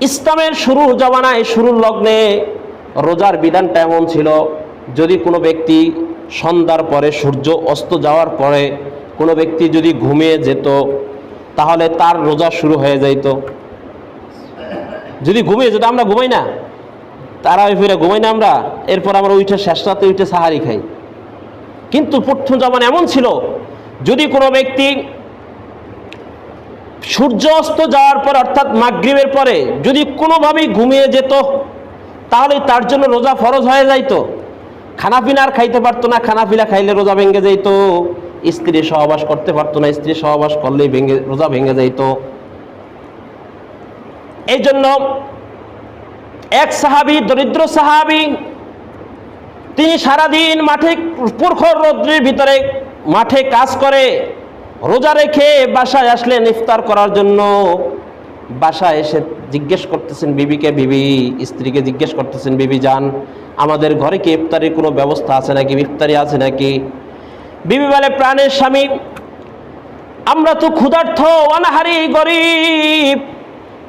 ইসলামের শুরু জমানায়, শুরুর লগ্নে রোজার বিধানটা এমন ছিল, যদি কোনো ব্যক্তি সন্ধ্যার পরে সূর্য অস্ত যাওয়ার পরে কোনো ব্যক্তি যদি ঘুমিয়ে যেত, তাহলে তার রোজা শুরু হয়ে যাইত। যদি ঘুমিয়ে যেত, আমরা ঘুমাই না। তারা ওই ফিরে ঘুমাই না আমরা, এরপর আমরা উঠে শেষ রাতে উঠে সাহারি খাই। কিন্তু প্রথম জমান এমন ছিল, যদি কোনো ব্যক্তি সূর্য অস্ত যাওয়ার পর, অর্থাৎ মাগরিবের পরে, যদি কোনোভাবেই ঘুমিয়ে যেত, তাহলে তার জন্য রোজা ফরজ হয়ে যাইতো। খানাপিনা আর খাইতে পারতো না খানাপিলা খাইলে রোজা ভেঙে যাইত। স্ত্রী সহবাস করতে পারতো না, স্ত্রী সহবাস করলেই ভেঙে, রোজা ভেঙে যাইত। এই জন্য এক সাহাবি, দরিদ্র সাহাবি, তিনি সারাদিন মাঠে পুরখর রৌদ্রের ভিতরে মাঠে কাজ করে। রোজা রেখে বাসায় আসলেন ইফতার করার জন্য। বাসায় এসে জিজ্ঞেস করতেছেন, বিবিকে, বিবি, স্ত্রীকে জিজ্ঞেস করতেছেন, বিবি যান, আমাদের ঘরে কি ইফতারির কোনো ব্যবস্থা আছে নাকি? ইফতারি আছে নাকি? বিবি বলে, প্রাণের স্বামী, আমরা তো ক্ষুধার্থ অনাহারি, গরিব।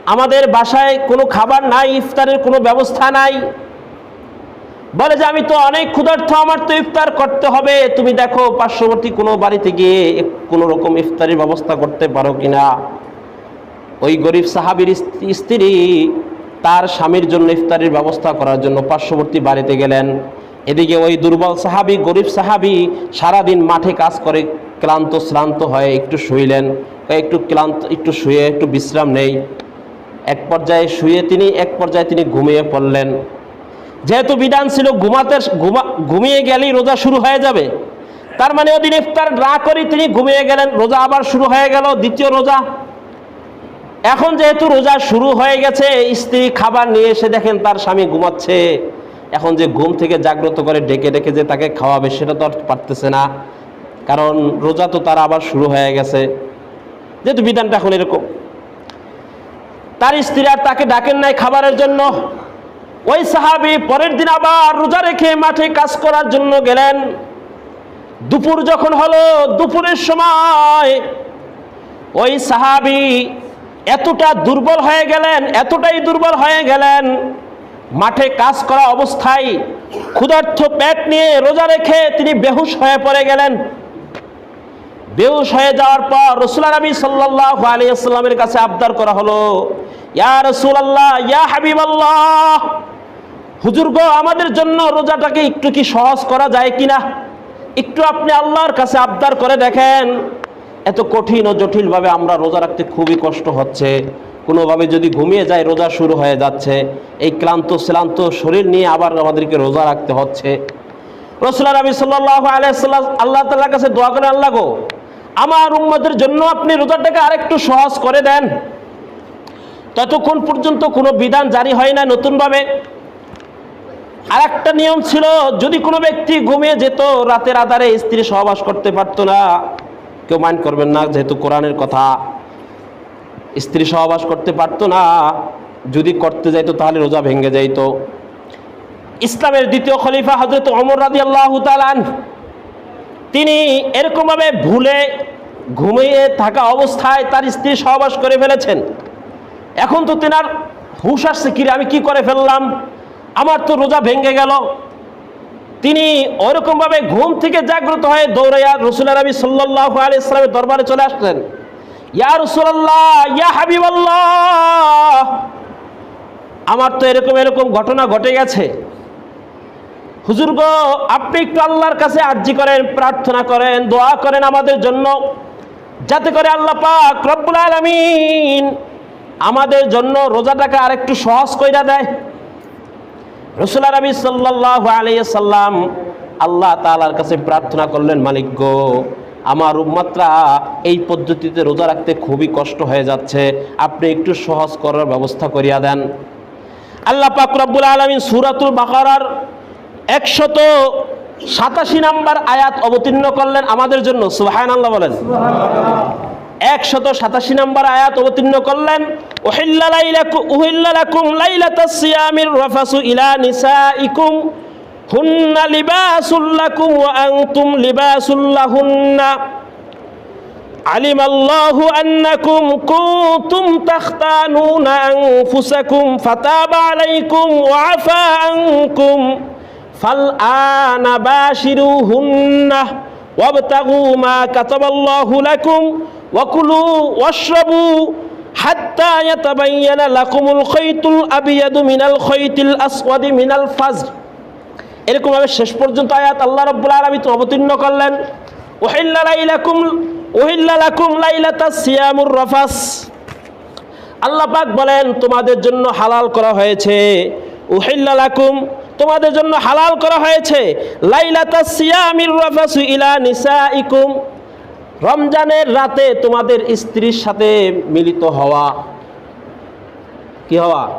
আমাদের বাসায় কোনো খাবার নাই, ইফতারের কোনো ব্যবস্থা নাই। বলে যে, আমি তো অনেক ক্ষুধার্থ আমার তো ইফতার করতে হবে। তুমি দেখো, পার্শ্ববর্তী কোনো বাড়িতে গিয়ে কোনো রকম ইফতারির ব্যবস্থা করতে পারো কিনা? ওই গরিব সাহাবির স্ত্রী তার স্বামীর জন্য ইফতারির ব্যবস্থা করার জন্য পার্শ্ববর্তী বাড়িতে গেলেন। এদিকে ওই দুর্বল সাহাবি, গরিব সাহাবি সারাদিন মাঠে কাজ করে, ক্লান্ত, শ্রান্ত হয়ে একটু শুইলেন। একটু ক্লান্ত, একটু শুয়ে, একটু বিশ্রাম নেই। এক পর্যায়ে শুয়ে তিনি, এক পর্যায়ে তিনি ঘুমিয়ে পড়লেন। যেহেতু বিধান ছিল ঘুমাতে ঘুমা, ঘুমিয়ে গেলেই রোজা শুরু হয়ে যাবে। তার মানে ওদিন ইফতার না করেই তিনি ঘুমিয়ে গেলেন, রোজা আবার শুরু হয়ে গেল, দ্বিতীয় রোজা। এখন যেহেতু রোজা শুরু হয়ে গেছে স্ত্রী খাবার নিয়ে এসে দেখেন তার স্বামী ঘুমাচ্ছে। এখন যে ঘুম থেকে জাগ্রত করে ডেকে ডেকে যে তাকে খাওয়াবে, সেটা তো আর পারতেছে না। কারণ রোজা তো তার আবার শুরু হয়ে গেছে। যেহেতু বিধানটা এখন এরকম। তার স্ত্রী আর তাকে ডাকেন নাই খাবারের জন্য। ওই সাহাবি পরের দিন আবার রোজা রেখে মাঠে কাজ করার জন্য গেলেন। দুপুর যখন হলো, দুপুরের সময় ওই সাহাবি এতটা দুর্বল হয়ে গেলেন, এতটাই দুর্বল হয়ে গেলেন, মাঠে কাজ করা অবস্থায় ক্ষুধার্থ পেট নিয়ে রোজা রেখে তিনি বেহুশ হয়ে পড়ে গেলেন। বেহুশ হয়ে যাওয়ার পর রসুল্লাহ নবী সাল্লাহ আলিয়াল্লামের কাছে আবদার করা হলো, ইয়া রসুল আল্লাহ ইয়া হাবিব আল্লাহ হুজুর গো, আমাদের জন্য রোজাটাকে একটু কি সহজ করা যায় কিনা? একটু আপনি আল্লাহর কাছে আবদার করে দেখেন। এত কঠিন ও জটিলভাবে আমরা রোজা রাখতে খুবই কষ্ট হচ্ছে। কোনোভাবে যদি ঘুমিয়ে যায়, রোজা শুরু হয়ে যাচ্ছে। এই ক্লান্ত, শ্লান্ত শরীর নিয়ে আবার আমাদেরকে রোজা রাখতে হচ্ছে। রসুল্লাহ নবী সাল্লাহ আলাইসাল্লাম আল্লাহ তাল্লাহ কাছে দোয়া করে আল্লাহ গো, আমার উম্মদের জন্য আপনি রোজাটাকে আরেকটু সহজ করে দেন। ততক্ষণ পর্যন্ত কোনো বিধান জারি হয় না নতুনভাবে। আর একটা নিয়ম ছিল, যদি কোনো ব্যক্তি ঘুমিয়ে যেত, রাতের আধারে স্ত্রী সহবাস করতে পারতো না। কেউ মাইন্ড করবেন না, যেহেতু কোরআনের কথা। স্ত্রী সহবাস করতে পারতো না, যদি করতে যাইতো, তাহলে রোজা ভেঙে যাইত। ইসলামের দ্বিতীয় খলিফা হজরত অমর রাজি আল্লাহ তালান তিনি এরকমভাবে ভুলে ঘুমিয়ে থাকা অবস্থায় তার স্ত্রী সহবাস করে ফেলেছেন। এখন তো তেনার হুশ আসছে, কিরে, আমি কি করে ফেললাম? আমার তো রোজা ভেঙে গেল। তিনি ওরকমভাবে ঘুম থেকে জাগ্রত হয়ে দৌড়াইয়া রসুল্লাহ নবী সাল্লাহ আলি ইসলামের দরবারে চলে আসলেন। ইয়া রসুল্লাহ ইয়া হাবিবাল্লাহ। আমার তো এরকম এরকম ঘটনা ঘটে গেছে। হুজুর গো, আপনি একটু আল্লাহর কাছে আর্জি করেন, প্রার্থনা করেন, দোয়া করেন আমাদের জন্য। যাতে করে আল্লাহ পাক রব্বুল আলামিন আমাদের জন্য রোজাটাকে আরেকটু সহজ কইরা দেয়। রসুল্লাহ নবী সাল্লাহ আলাইসাল্লাম আল্লাহ তালার কাছে প্রার্থনা করলেন, মালিক গো, আমার উম্মাত্রা এই পদ্ধতিতে রোজা রাখতে খুবই কষ্ট হয়ে যাচ্ছে, আপনি একটু সহজ করার ব্যবস্থা করিয়া দেন। আল্লাহ পাক রব্বুল আলমিন সুরাতুল বাকারার একশত সাতাশি নাম্বার আয়াত অবতীর্ণ করলেন আমাদের জন্য সুহায়ন আল্লাহ বলেন। একশত সাতাশি নম্বর আয়াত অবতীর্ণ করলেন ওহিল্লা লাইলাকু- উহিল্লা লাকুম লাইলাতাস সিয়ামির রাফাসু ইলা নিসাইকুম হুন্না লিবাসুল লাকুম ওয়া আনতুম লিবাসুল লাহুন্না علم الله أنكم كنتم تختانون أنفسكم فتاب عليكم وعفى عنكم فالآن باشروهن وابتغوا ما كتب الله لكم ওয়াকুলু ওয়াশরাবু হাত্তা ইয়াতাবাইয়ানা লাকুমুল খৈতুল আবিয়াদু মিনাল খৈতিল আসওয়াদি মিনাল ফাজর এরকমভাবে শেষ পর্যন্ত আয়াত আল্লাহ রব্বুল আলমিত অবতীর্ণ করলেন। ওহিল্লা লাইলাকুম ওহিল্লা লাকুম লাইলাতা সিয়ামুর রফাস। আল্লাহ পাক বলেন, তোমাদের জন্য হালাল করা হয়েছে। ওহিল্লা লাকুম, তোমাদের জন্য হালাল করা হয়েছে। লাইলাতাস সিয়ামির রফাসু ইলা নিসা ইকুম রমজানের রাতে তোমাদের স্ত্রীর সাথে মিলিত হওয়া। কি হওয়া?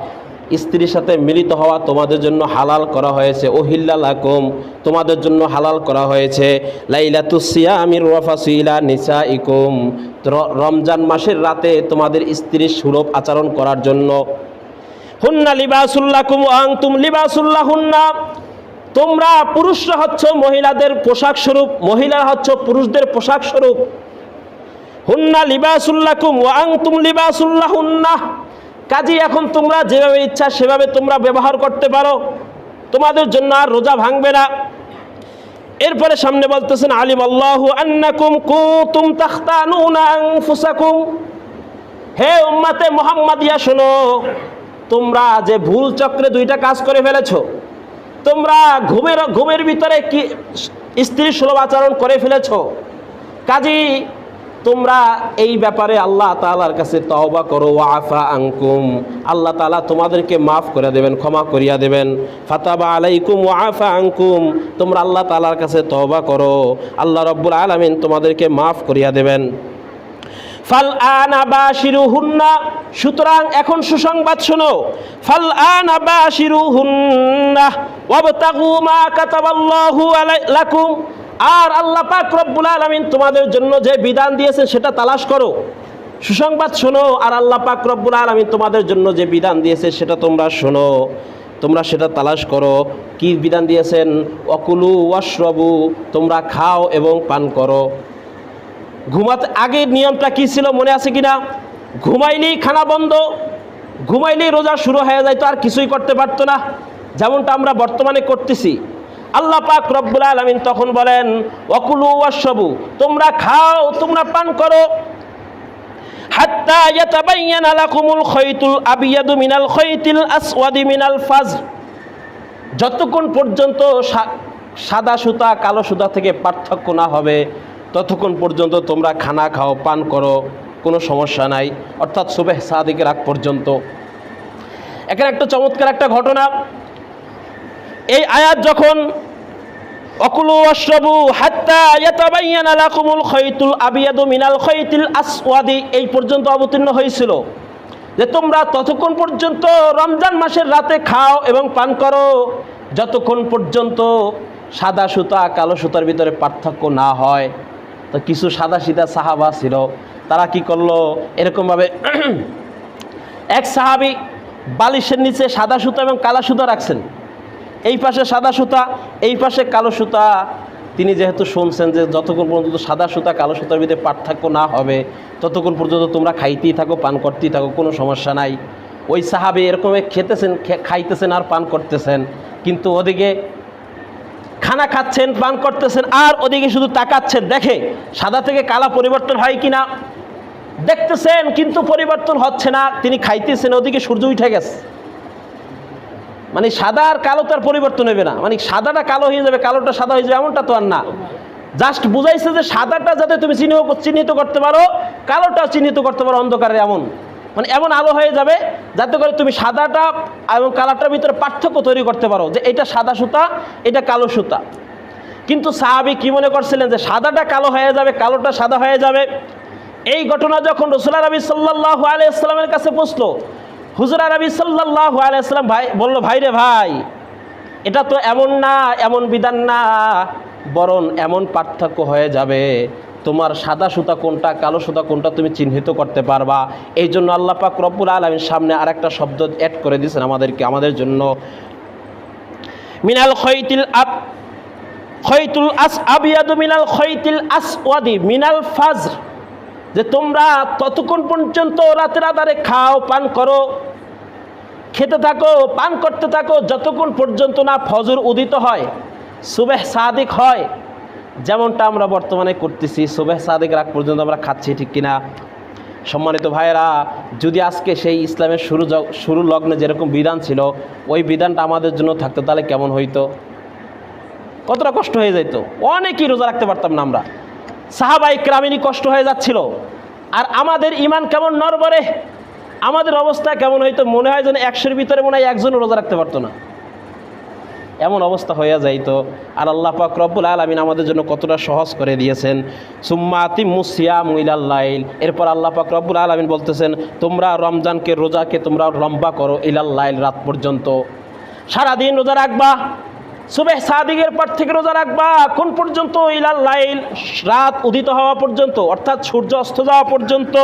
স্ত্রীর সাথে মিলিত হওয়া তোমাদের জন্য হালাল করা হয়েছে। ওহিল্লা লাকুম, তোমাদের জন্য হালাল করা হয়েছে। লাইলাতু সিয়ামির ওয়াফাসু ইলা নিসাইকুম। র- রমজান মাসের রাতে তোমাদের স্ত্রীর সুরভ আচরণ করার জন্য। হুন্না লিবাসুল্লাকুম আংতুম লিবাসুল্লাহ হুন্না তোমরা পুরুষরা হচ্ছ মহিলাদের পোশাক স্বরূপ, মহিলারা হচ্ছ পুরুষদের পোশাক স্বরূপ। হুন্না লিবাসুল্লাকুম ওয়া আংতুম লিবাসুল্লাহ হুন্না কাজী, এখন তোমরা যেভাবে ইচ্ছা সেভাবে তোমরা ব্যবহার করতে পারো। তোমাদের জন্য আর রোজা ভাঙবে না। এরপরে সামনে বলতেছেন আলিম আল্লাহু আন্নাকুম কুতুম তাখতানুনা আনফুসাকুম। হে উম্মাতে মোহাম্মদিয়া শোনো, তোমরা যে ভুল চক্রে দুইটা কাজ করে ফেলেছো তোমরা ঘুমের ঘুমের ভিতরে কি স্ত্রী সুলভ আচরণ করে ফেলেছ? কাজী, তোমরা এই ব্যাপারে আল্লাহ তাআলার কাছে তওবা করো আফা আঙ্কুম আল্লাহ তাআলা তোমাদেরকে মাফ করে দেবেন, ক্ষমা করিয়া দেবেন। ফাতাবা আলাইকুম ও আফা আঙ্কুম তোমরা আল্লাহ তালার কাছে তওবা করো। আল্লাহ রব্বুল আলামিন তোমাদেরকে মাফ করিয়া দেবেন। ফাল আনা বাশিরু হুন্না সুতরাং এখন সুসংবাদ শোনো। ফাল আনা বাশিরু হুন্না ওয়াবতাগু মা কাতাবাল্লাহু আলাই- লাকুম। আর আল্লাহ পাক রব্বুল আলামিন তোমাদের জন্য যে বিধান দিয়েছেন, সেটা তালাশ করো। সুসংবাদ শোনো, আর আল্লাহ পাক রব্বুল আলামিন তোমাদের জন্য যে বিধান দিয়েছে সেটা তোমরা শোনো। তোমরা সেটা তালাশ করো। কি বিধান দিয়েছেন? অকুলু ওয়াশরবু, তোমরা খাও এবং পান করো। ঘুমাতে আগের নিয়মটা কি ছিল মনে আছে কিনা? ঘুমাইলেই খানা বন্ধ, ঘুমাইলেই রোজা শুরু হয়ে যায়, তো আর কিছুই করতে পারতো না। যেমনটা আমরা বর্তমানে করতেছি। আল্লাহ পাক রব্বুল আলমিন তখন বলেন অকুলু ওয়াসবু তোমরা খাও, তোমরা পান করো। খৈতুল মিনাল মিনাল ফাজর যতক্ষণ পর্যন্ত সাদা সুতা, কালো সুতা থেকে পার্থক্য না হবে ততক্ষণ পর্যন্ত তোমরা খানা খাও, পান করো, কোনো সমস্যা নাই। অর্থাৎ সুবেহ সাদিকের আগ পর্যন্ত। এখানে একটা চমৎকার একটা ঘটনা। এই আয়াত যখন, অকুলু অশ্রবু হাত্তা ইয়াতাবাইয়ানা লাকুমুল খৈতুল আবিয়াদু মিনাল খৈতিল আসওয়াদি, এই পর্যন্ত অবতীর্ণ হয়েছিল। যে তোমরা ততক্ষণ পর্যন্ত রমজান মাসের রাতে খাও এবং পান করো, যতক্ষণ পর্যন্ত সাদা সুতা, কালো সুতার ভিতরে পার্থক্য না হয়। তো কিছু সাদা সিধা সাহাবা ছিল। তারা কি করল? এরকমভাবে এক সাহাবি বালিশের নিচে সাদা সুতা এবং কালা সুতা রাখছেন। এই পাশে সাদা সুতা, এই পাশে কালো সুতা। তিনি যেহেতু শুনছেন যে যতক্ষণ পর্যন্ত সাদা সুতা, কালো সুতার ভিতরে পার্থক্য না হবে, ততক্ষণ পর্যন্ত তোমরা খাইতেই থাকো, পান করতেই থাকো, কোনো সমস্যা নাই। ওই সাহাবে এরকম খেতেছেন খাইতেছেন আর পান করতেছেন। কিন্তু ওদিকে খানা খাচ্ছেন, পান করতেছেন, আর ওদিকে শুধু তাকাচ্ছেন, দেখে সাদা থেকে কালা পরিবর্তন হয় কি না দেখতেছেন, কিন্তু পরিবর্তন হচ্ছে না, তিনি খাইতেছেন, ওদিকে সূর্য উঠে গেছে। মানে সাদা আর কালো তার পরিবর্তন হবে না। মানে সাদাটা কালো হয়ে যাবে, কালোটা সাদা হয়ে যাবে, এমনটা তো আর না। জাস্ট বুঝাইছে যে সাদাটা যাতে তুমি চিহ্ন, চিহ্নিত করতে পারো, কালোটা চিহ্নিত করতে পারো অন্ধকারে এমন। মানে এমন আলো হয়ে যাবে, যাতে করে তুমি সাদাটা এবং কালারটার ভিতরে পার্থক্য তৈরি করতে পারো, যে এটা সাদা সুতা, এটা কালো সুতা। কিন্তু সাহাবি কি মনে করছিলেন যে সাদাটা কালো হয়ে যাবে, কালোটা সাদা হয়ে যাবে? এই ঘটনা যখন রসুল্লাহ নবী সাল্লাহ আলাইসাল্লামের কাছে পৌঁছলো, হুজুরা নবী সাল্লাহ আলাইসাল্লাম ভাই বলল, ভাই রে ভাই, এটা তো এমন না, এমন বিধান না, বরং এমন পার্থক্য হয়ে যাবে। তোমার সাদা সুতা কোনটা, কালো সুতা কোনটা তুমি চিহ্নিত করতে পারবা? এই জন্য আল্লাহ পাক রব্বুল আলমীর সামনে আর একটা শব্দ অ্যাড করে দিয়েছেন আমাদেরকে, আমাদের জন্য। মিনাল খৈতিল আব, খৈতুল আস আবিয়াদু মিনাল খৈতিল আস ওয়াদি, মিনাল ফাজর। যে তোমরা ততক্ষণ পর্যন্ত রাতের আধারে খাও, পান করো, খেতে থাকো, পান করতে থাকো, যতক্ষণ পর্যন্ত না ফজর উদিত হয়, সুবেহ সাদিক হয় যেমনটা আমরা বর্তমানে করতেছি, সুবেহ সাদিক রাগ পর্যন্ত আমরা খাচ্ছি, ঠিক কিনা? সম্মানিত ভাইয়েরা, যদি আজকে সেই ইসলামের শুরু শুরু লগ্নে যেরকম বিধান ছিল, ওই বিধানটা আমাদের জন্য থাকতো, তাহলে কেমন হইতো? কতটা কষ্ট হয়ে যেত অনেকই রোজা রাখতে পারতাম না আমরা। সাহাবাই ক্রামিনী কষ্ট হয়ে যাচ্ছিল। আর আমাদের ইমান কেমন নরবরে আমাদের অবস্থা কেমন হয়তো মনে হয় যেন একশোর ভিতরে মনে হয় একজনও রোজা রাখতে পারতো না। এমন অবস্থা হয়ে যাইত আর আল্লাহ পাক রব্বুল আলমিন আমাদের জন্য কতটা সহজ করে দিয়েছেন। সুম্মাতি মুসিয়া মুইলাল্লাইল এরপর আল্লাহ পাক রব্বুল আলমিন বলতেছেন, তোমরা রমজানকে রোজাকে তোমরা লম্বা করো ইলাল্লাইল রাত পর্যন্ত। সারাদিন রোজা রাখবা। সুবেহ সাদিকের পর থেকে রোজা রাখবা। কোন পর্যন্ত ইলাল লাইল রাত উদিত হওয়া পর্যন্ত, অর্থাৎ সূর্য অস্ত যাওয়া পর্যন্ত।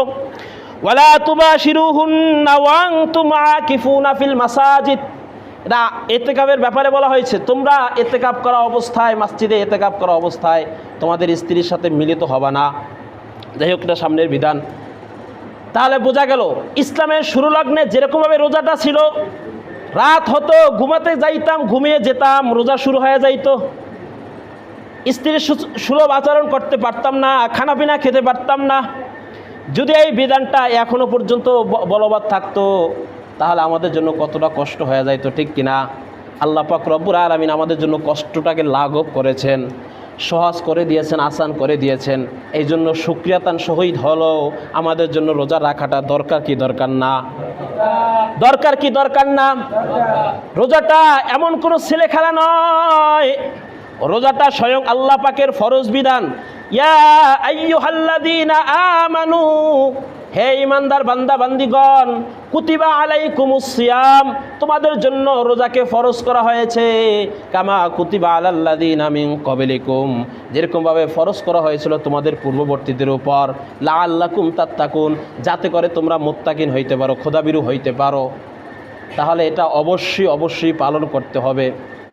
ওয়ালা তুবাশিরুহুন্না ওয়া আনতুম আকিফুনা ফিল মাসাজিদ। এটা এতেকাবের ব্যাপারে বলা হয়েছে, তোমরা এতেকাব করা অবস্থায়, মসজিদে এতেকাব করা অবস্থায় তোমাদের স্ত্রীর সাথে মিলিত হবে না। যাই হোক, এটা সামনের বিধান। তাহলে বোঝা গেল, ইসলামের শুরু লগ্নে যেরকমভাবে রোজাটা ছিল, রাত হতো, ঘুমাতে যাইতাম, ঘুমিয়ে যেতাম, রোজা শুরু হয়ে যাইতো। স্ত্রীর সুলভ আচরণ করতে পারতাম না, খানাপিনা খেতে পারতাম না। যদি এই বিধানটা এখনও পর্যন্ত বলবৎ থাকতো তাহলে আমাদের জন্য কতটা কষ্ট হয়ে যাইতো ঠিক কিনা? আল্লাহ পাক রব্বুর আলমিন আমাদের জন্য কষ্টটাকে লাঘব করেছেন, সহজ করে দিয়েছেন, আসান করে দিয়েছেন। এই জন্য সুক্রিয়াতান শহীদ হলো, আমাদের জন্য রোজা রাখাটা দরকার কি দরকার না? দরকার কি দরকার না? রোজাটা এমন কোনো ছেলে খেলা নয়। রোজাটা স্বয়ং আল্লাহ পাকের ফরজ বিধান। ইয়া আইয়ুহাল্লাযীনা আমানু হে ইমানদার বান্দা, বান্দিগণ, কুতিবা আলাইকুমুস সিয়াম, তোমাদের জন্য রোজাকে ফরজ করা হয়েছে। কামা কুতিবা আলাল্লাযীনা মিন ক্বাবলিকুম, যেরকমভাবে ফরজ করা হয়েছিল তোমাদের পূর্ববর্তীদের উপর। লা লাআল্লাকুম তাত্তাকুন, যাতে করে তোমরা মুত্তাকিন হইতে পারো খোদাবিরু হইতে পারো। তাহলে এটা অবশ্যই অবশ্যই পালন করতে হবে।